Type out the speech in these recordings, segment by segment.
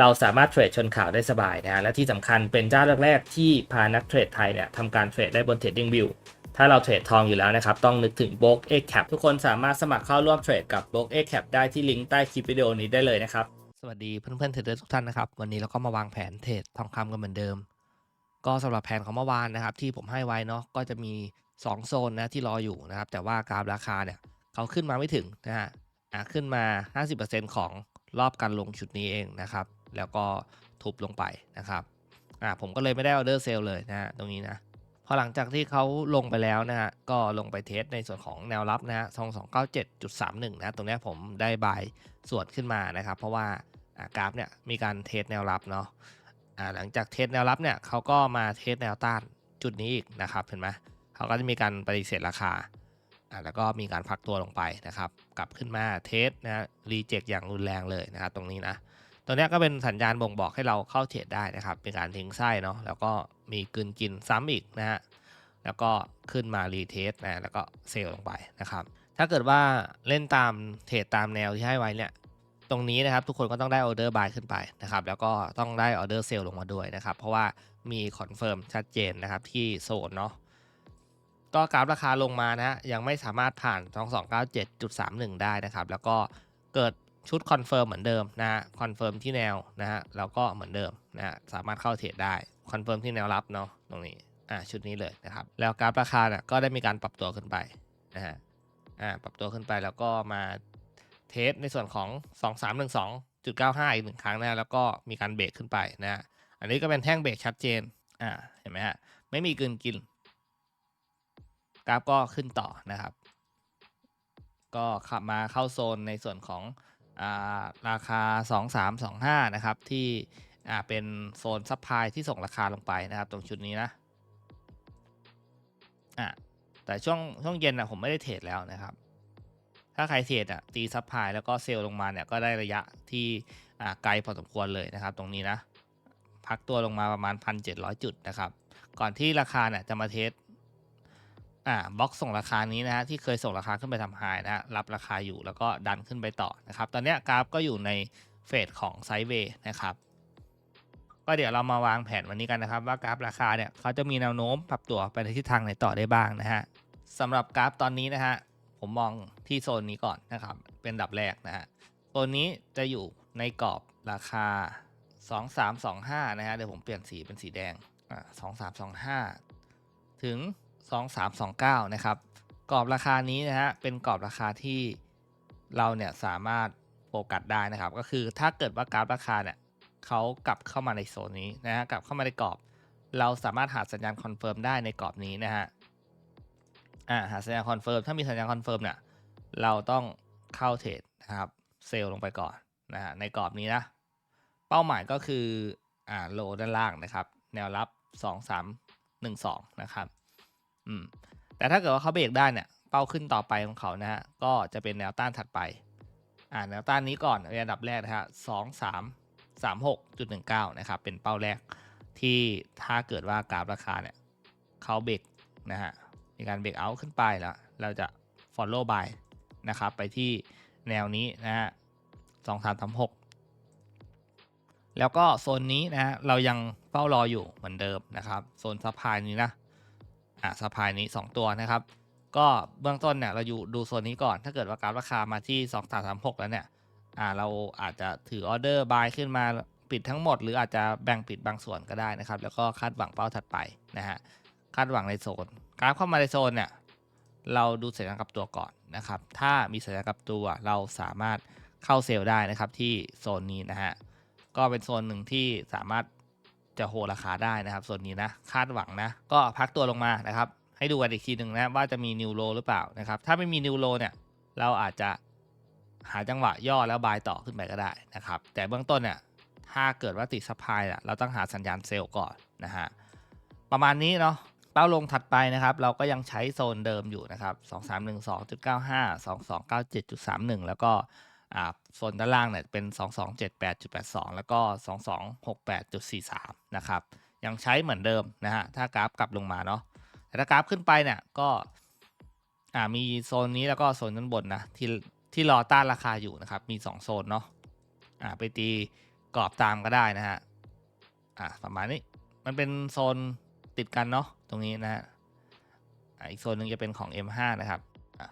เราสามารถเทรดชนข่าวได้สบายนะฮะและที่สำคัญเป็นเจ้าแรกๆที่พานักเทรดไทยเนี่ยทำการเทรดได้บน Trading View ถ้าเราเทรดทองอยู่แล้วนะครับ ต้องนึกถึง b o k X Cap ทุกคนสามารถสมัครเข้าร่วมเทรดกับ b o k X Cap ได้ที่ลิงก์ใต้คลิปวิดีโอนี้ได้เลยนะครับ สวัสดีเพื่อนๆเทรดเดอร์ทุกท่านนะครับ วันนี้เราก็มาวางแผนเทรดทองคำกันเหมือนเดิม ก็สำหรับแผนของเมื่อวานนะครับ ที่ผมให้ไว้เนาะก็จะมี 2 โซนนะที่รออยู่นะครับ แต่ว่ากราฟราคาเนี่ยเขาขึ้นมาไม่ถึงนะฮะอะขึ้นมา 50%ของรอบการลงชุดนี้เองนะครับ แล้วก็ทุบลงไปนะครับอะผมก็เลยไม่ได้ออเดอร์เซลเลยนะฮะตรงนี้นะพอหลังจากที่เขาลงไปแล้วนะฮะก็ลงไปเทสในส่วนของแนวรับนะฮะ2297.31นะตรงนี้ผมได้บายส่วนขึ้นมานะครับ เพราะว่าอากราฟเนี่ยมีการเทสแนวรับเนาะอ่าหลังจากเทสแนวรับเนี่ยเขาก็มาเทสแนวต้านจุดนี้อีกนะครับเห็นไหมเขาก็จะมีการปฏิเสธราคาอ่าแล้วก็มีการพักตัวลงไปนะครับ กลับขึ้นมาเทสนะฮะรีเจ็คอย่างรุนแรงเลยนะครับตรงนี้นะ ตัวนี้ก็เป็นสัญญาณบ่งบอกให้เราเข้าเทรดได้นะครับ เป็นการทิ้งไส้เนาะแล้วก็มีกลืนกินซ้ำอีกนะฮะแล้วก็ขึ้นมารีเทสนะแล้วก็เซลล์ลงไปนะครับ ถ้าเกิดว่าเล่นตามเทรดตามแนวที่ให้ไว้เนี่ยตรงนี้นะครับทุกคนก็ต้องได้ออเดอร์บายขึ้นไปนะครับแล้วก็ต้องได้ออเดอร์เซลลงมาด้วยนะครับ เพราะว่ามีคอนเฟิร์มชัดเจนนะครับที่โซนเนาะก็กราฟราคาลงมานะฮะยังไม่สามารถผ่าน 2297.31 ได้นะครับ แล้วก็เกิด ชุดคอนเฟิร์มเหมือนเดิมนะฮะคอนเฟิร์มที่แนวนะฮะแล้วก็เหมือนเดิมนะฮะสามารถเข้าเทรดได้คอนเฟิร์มที่แนวรับเนาะตรงนี้อ่าชุดนี้เลยนะครับแล้วกราฟราคาเนี่ยก็ได้มีการปรับตัวขึ้นไปนะฮะอ่าปรับตัวขึ้นไปแล้วก็มาเทสในส่วนของ 2 3 1 2 9 5 อีกหนึ่งครั้งนะแล้วก็มีการเบรกขึ้นไปนะฮะอันนี้ก็เป็นแท่งเบรกชัดเจนอ่าเห็นไหมฮะไม่มีกลืนกิน กราฟก็ขึ้นต่อนะครับ ก็ขับมาเข้าโซนในส่วนของ ราคา 2325 นะครับ ที่เป็นโซนซัพพลายที่ส่งราคาลงไปนะครับ ตรงชุดนี้นะอ่าแต่ช่วงช่วงเย็นนะผมไม่ได้เทรดแล้วนะครับ ถ้าใครเทรดอะตีซับพลายแล้วก็เซลล์ลงมาเนี่ยก็ได้ระยะที่ไกลพอสมควรเลยนะครับ ตรงนี้นะ พักตัวลงมาประมาณ 1,700 จุดนะครับ ก่อนที่ราคาเนี่ยจะมาเทส อ่าบล็อกส่งราคานี้นะฮะที่เคยส่งราคาขึ้นไปทำไฮนะฮะรับราคาอยู่แล้วก็ดันขึ้นไปต่อนะครับ ตอนนี้กราฟก็อยู่ในเฟสของไซด์เวย์นะครับก็เดี๋ยวเรามาวางแผนวันนี้กันนะครับ ว่ากราฟราคาเนี่ยเขาจะมีแนวโน้มปรับตัวไปในทิศทางไหนต่อได้บ้างนะฮะสำหรับกราฟตอนนี้นะฮะผมมองที่โซนนี้ก่อนนะครับ เป็นอันดับแรกนะฮะโซนนี้จะอยู่ในกรอบราคา 2325 นะฮะเดี๋ยวผมเปลี่ยนสีเป็นสีแดงอ่า2325 ถึง 2329 นะครับ กรอบราคานี้นะฮะเป็นกรอบราคาที่เราเนี่ยสามารถโฟกัสได้นะครับ ก็คือถ้าเกิดว่ากราฟราคาเนี่ยเขากลับเข้ามาในโซนนี้นะฮะกลับเข้ามาในกรอบ เราสามารถหาสัญญาณคอนเฟิร์มได้ในกรอบนี้นะฮะอ่าหาสัญญาณคอนเฟิร์มถ้ามีสัญญาณคอนเฟิร์มเนี่ยเราต้องเข้าเทรดนะครับเซลล์ลงไปก่อนนะฮะในกรอบนี้นะ เป้าหมายก็คืออ่าโลด้านล่างนะครับ แนวรับ 2 3 1 2 นะครับ อืมแต่ถ้าเกิดว่าเขาเบรกได้เนี่ยเป้าขึ้นต่อไปของเขานะฮะก็จะเป็นแนวต้านถัดไปอ่าแนวต้านนี้ก่อนในอันดับแรกนะฮะสองสามสามหกจุดหนึ่งเก้านะครับเป็นเป้าแรกที่ถ้าเกิดว่ากราฟราคาเนี่ยเขาเบรกนะฮะมีการเบรกเอาขึ้นไปแล้ว เราจะ follow by นะครับไปที่แนวนี้นะฮะสองสามสามหกแล้วก็โซนนี้นะฮะเรายังเฝ้ารออยู่เหมือนเดิมนะครับ โซนซัพพลายนี้นะ อ่าซัพายนี้ 2 ตัวนะครับ ก็เบื้องต้นเนี่ยเราอยู่ดูโซนนี้ก่อน ถ้าเกิดว่ากราฟราคามาที่ 2 3 3 6 แล้วเนี่ยอ่าเราอาจจะถือออเดอร์บายขึ้นมาปิดทั้งหมด หรืออาจจะแบ่งปิดบางส่วนก็ได้นะครับ แล้วก็คาดหวังเป้าถัดไปนะฮะคาดหวังในโซนกราฟเข้ามาในโซนเนี่ยเราดูสัญญาณกับตัวก่อนนะครับ ถ้ามีสัญญาณกับตัวเราสามารถเข้าเซลล์ได้นะครับที่โซนนี้นะฮะก็เป็นโซนหนึ่งที่สามารถ จะโฮราคาได้นะครับโซนนี้นะคาดหวังนะก็พักตัวลงมานะครับให้ดูกันอีกทีหนึ่งนะว่าจะมีนิวโลหรือเปล่านะครับถ้าไม่มีนิวโลเนี่ยเราอาจจะหาจังหวะย่อแล้วบายต่อขึ้นไปก็ได้นะครับแต่เบื้องต้นเนี่ยถ้าเกิดว่าติดซัพพลายอะเราต้องหาสัญญาณเซลล์ก่อนนะฮะประมาณนี้เนาะเป้าลงถัดไปนะครับ เราก็ยังใช้โซนเดิมอยู่นะครับ 2312.95 2297.31 แล้วก็ อ่าโซนด้านล่างเนี่ยเป็น 2278.82 แล้วก็ 2268.43 นะครับ ยังใช้เหมือนเดิมนะฮะ ถ้ากราฟกลับลงมาเนาะ แต่ถ้ากราฟขึ้นไปเนี่ยก็อ่ามีโซนนี้แล้วก็โซนด้านบนนะที่ที่รอต้านราคาอยู่นะครับ มี 2 โซนเนาะอ่าไปตีกรอบตามก็ได้นะฮะอ่าประมาณนี้ มันเป็นโซนติดกันเนาะตรงนี้นะฮะอีกโซนหนึ่งจะเป็นของ M5 นะครับ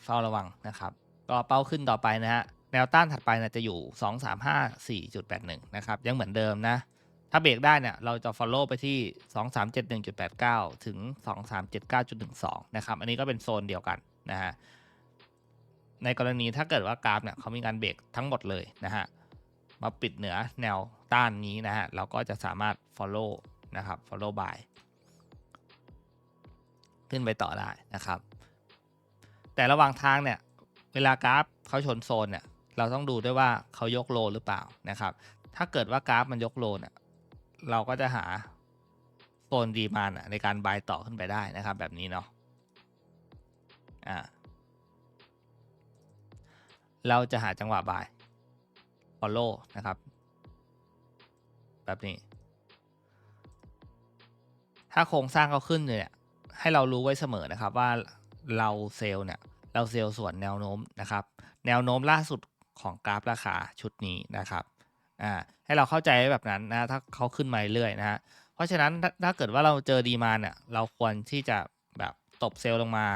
เฝ้าระวังนะครับ ก็เป้าขึ้นต่อไปนะฮะ แนวต้านถัดไปนี่ยจะอยู่ 2354.81 นะครับ ยังเหมือนเดิมนะ ถ้าเบรกได้เนี่ยเราจะ follow ไปที่ 2371.89 ถึง 2379.12 นะครับ อันนี้ก็เป็นโซนเดียวกันนะฮะ ในกรณีถ้าเกิดว่ากราฟเนี่ยเขามีการเบรกทั้งหมดเลยนะฮะ มาปิดเหนือแนวต้านนี้นะฮะ เราก็จะสามารถ follow นะครับ follow by ขึ้นไปต่อได้นะครับ แต่ระหว่างทางเนี่ยเวลากราฟเขาชนโซนเนี่ย เราต้องดูด้วยว่าเขายกโลหรือเปล่านะครับ ถ้าเกิดว่ากราฟมันยกโลเนี่ยเราก็จะหาโซนดีมานในการบายต่อขึ้นไปได้นะครับ แบบนี้เนาะอ่าเราจะหาจังหวะบาย follow นะครับ แบบนี้ ถ้าโครงสร้างเขาขึ้นเนี่ย ให้เรารู้ไว้เสมอนะครับว่าเราเซลล์เนี่ย เราเซลล์ส่วนแนวโน้มนะครับ แนวโน้มล่าสุด ของกราฟราคาชุดนี้นะครับอ่าให้เราเข้าใจแบบนั้นนะถ้าเขาขึ้นมาเรื่อยนะฮะเพราะฉะนั้นถ้าถ้าเกิดว่าเราเจอดีมาเนี่ยเราควรที่จะแบบตบเซลล์ลงมา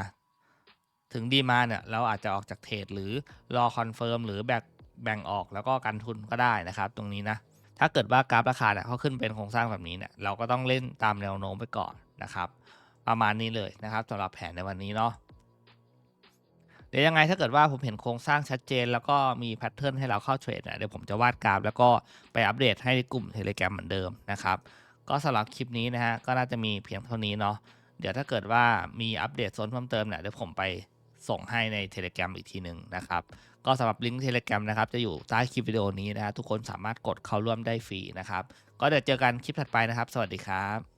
ถึงดีมาเนี่ยเราอาจจะออกจากเทรดหรือรอคอนเฟิร์มหรือแบ่งแบ่งออกแล้วก็กันทุนก็ได้นะครับตรงนี้นะถ้าเกิดว่ากราฟราคาเนี่ยเขาขึ้นเป็นโครงสร้างแบบนี้เนี่ยเราก็ต้องเล่นตามแนวโน้มไปก่อนนะครับ ประมาณนี้เลยนะครับสำหรับแผนในวันนี้เนาะ เดี๋ยวยังไงถ้าเกิดว่าผมเห็นโครงสร้างชัดเจน แล้วก็มีแพทเทิร์นให้เราเข้าเทรดเนี่ยเดี๋ยวผมจะวาดกราฟ แล้วก็ไปอัปเดตให้ในกลุ่ม Telegram เหมือนเดิมนะครับก็สำหรับคลิปนี้นะฮะก็น่าจะมีเพียงเท่านี้เนาะเดี๋ยวถ้าเกิดว่ามีอัปเดตโซนเพิ่มเติมเนี่ยเดี๋ยวผมไปส่งให้ใน Telegram อีกทีหนึ่งนะครับ ก็สำหรับลิงก์ Telegram นะครับ จะอยู่ใต้คลิปวิดีโอนี้นะฮะทุกคนสามารถกดเข้าร่วมได้ฟรีนะครับ ก็เดี๋ยวเจอกันคลิปถัดไปนะครับ สวัสดีครับ